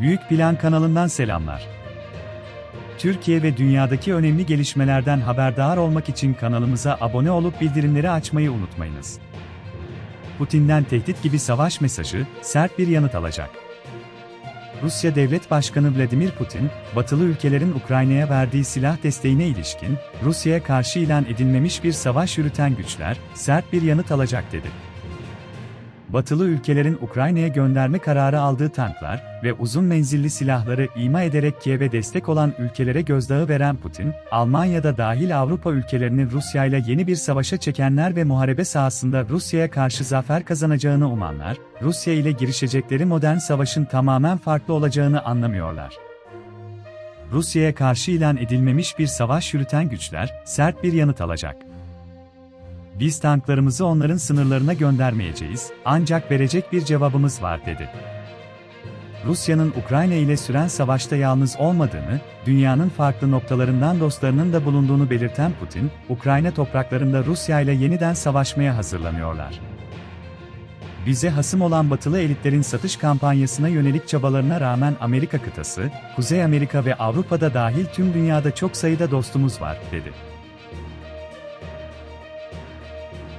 Büyük Plan kanalından selamlar. Türkiye ve dünyadaki önemli gelişmelerden haberdar olmak için kanalımıza abone olup bildirimleri açmayı unutmayınız. Putin'den tehdit gibi savaş mesajı, sert bir yanıt alacak. Rusya Devlet Başkanı Vladimir Putin, batılı ülkelerin Ukrayna'ya verdiği silah desteğine ilişkin, Rusya'ya karşı ilan edilmemiş bir savaş yürüten güçler, sert bir yanıt alacak dedi. Batılı ülkelerin Ukrayna'ya gönderme kararı aldığı tanklar ve uzun menzilli silahları ima ederek Kiev'e destek olan ülkelere gözdağı veren Putin, Almanya'da dahil Avrupa ülkelerini Rusya ile yeni bir savaşa çekenler ve muharebe sahasında Rusya'ya karşı zafer kazanacağını umanlar, Rusya ile girişecekleri modern savaşın tamamen farklı olacağını anlamıyorlar. Rusya'ya karşı ilan edilmemiş bir savaş yürüten güçler, sert bir yanıt alacak. Biz tanklarımızı onların sınırlarına göndermeyeceğiz, ancak verecek bir cevabımız var dedi. Rusya'nın Ukrayna ile süren savaşta yalnız olmadığını, dünyanın farklı noktalarından dostlarının da bulunduğunu belirten Putin, Ukrayna topraklarında Rusya ile yeniden savaşmaya hazırlanıyorlar. Bize hasım olan batılı elitlerin satış kampanyasına yönelik çabalarına rağmen Amerika kıtası, Kuzey Amerika ve Avrupa'da dahil tüm dünyada çok sayıda dostumuz var, dedi.